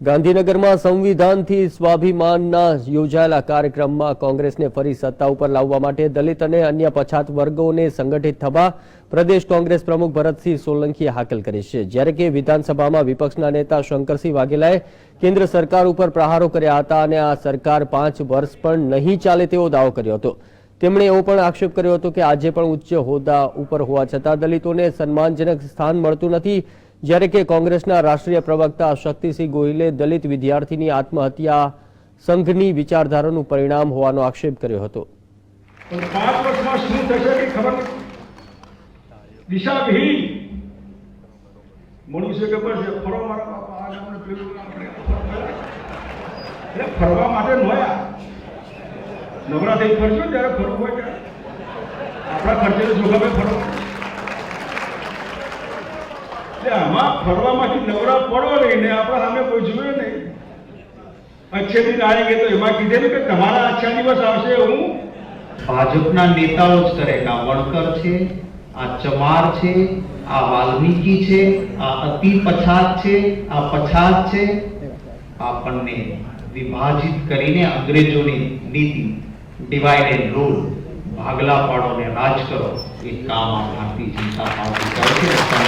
ગાંધીનગરમાં સંવિધાનથી સ્વાભિમાનના યોજાયેલા કાર્યક્રમમાં કોંગ્રેસને ફરી સત્તા ઉપર લાવવા માટે દલિત અને અન્ય પછાત વર્ગોને સંગઠિત થવા પ્રદેશ કોંગ્રેસ પ્રમુખ ભરતસિંહ સોલંકીએ હાકલ કરી છે. જ્યારે કે વિધાનસભામાં વિપક્ષના નેતા શંકરસિંહ વાઘેલાએ કેન્દ્ર સરકાર ઉપર પ્રહારો કર્યા હતા અને આ સરકાર પાંચ વર્ષ પણ નહીં ચાલે તેવો દાવો કર્યો હતો. તેમણે એવો પણ આક્ષેપ કર્યો હતો કે આજે પણ ઉચ્ચ હોદ્દા ઉપર હોવા છતાં દલિતોને સન્માનજનક સ્થાન મળતું નથી. જ્યારે કે કોંગ્રેસના રાષ્ટ્રીય પ્રવક્તા શક્તિસિંહ ગોહિલે દલિત વિદ્યાર્થીની આત્મહત્યા સંઘની વિચારધારાનું પરિણામ હોવાનો આક્ષેપ કર્યો હતો. પાંચ વર્ષમાં શું ફરો. આમાં ફરવામાંથી નવરા પડો નહીં આપણા સામે કોઈ જોયું નહીં. અચ્છે દિન આएंगे તો એમાં કીધેલું કે તમારા આછા દિવસ આવશે હું. ભાજપના નેતાઓ જ કરે. આ વણકર છે, આ ચમાર છે, આ વાલ્મીકી છે, આ અતિ પછાત છે, આ પછાત છે. આપણને વિભાજિત કરીને અંગ્રેજોની નીતિ ડિવાઇડ એન્ડ રૂલ ભાગલા પાડો ને રાજ કરો. એ કામ આ ભારતીય જનતા પાર્ટી કરે